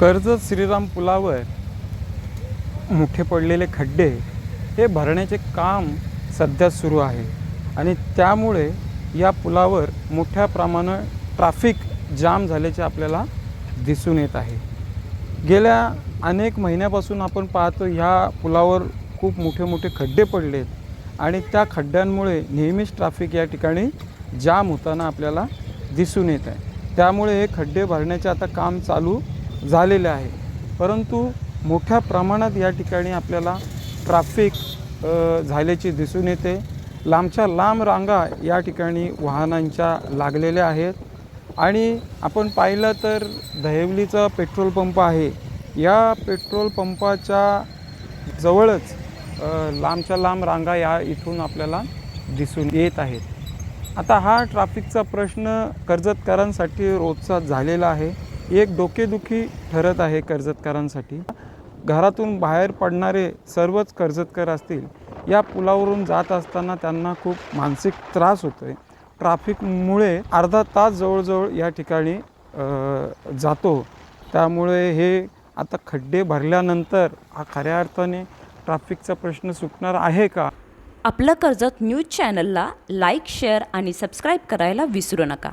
कर्जत श्रीराम पुलावर मोठे पडलेले खड्डे हे भरण्याचे काम सध्या सुरू आहे. आणि त्यामुळे या पुलावर मोठ्या प्रमाणात ट्रॅफिक जाम झाल्याचे आपल्याला दिसून येत आहे. गेल्या अनेक महिन्यापासून आपण पाहतो ह्या पुलावर खूप मोठे मोठे खड्डे पडलेत. आणि त्या खड्ड्यांमुळे नेहमीच ट्रॅफिक या ठिकाणी जाम होताना आपल्याला दिसून येत आहे. त्यामुळे हे खड्डे भरण्याचे आता काम चालू झालेले आहे. परंतु मोठ्या प्रमाणात या ठिकाणी आपल्याला ट्रॅफिक झाल्याचे दिसून येते. लांबच्या लांब रांगा या ठिकाणी वाहनांच्या लागलेल्या आहेत. आणि आपण पाहिलं तर दहिवलीचा पेट्रोल पंप आहे. या पेट्रोल पंपाच्या जवळच लांबच्या लांब रांगा या इथून आपल्याला दिसून येत आहेत. आता हा ट्रॅफिकचा प्रश्न कर्जतकरांसाठी रोजचा झालेला आहे. एक डोकेदुखी ठरत आहे कर्जतकरांसाठी. घरातून बाहेर पडणारे सर्वच कर्जतकर असतील या पुलावरून जात असताना त्यांना खूप मानसिक त्रास होतो आहे ट्राफिकमुळे अर्धा तास जवळजवळ या ठिकाणी जातो. त्यामुळे हे आता खड्डे भरल्यानंतर हा खऱ्या अर्थाने ट्रॅफिकचा प्रश्न सुटणार आहे का? आपलं कर्जत न्यूज चॅनलला लाईक शेअर आणि सबस्क्राईब करायला विसरू नका.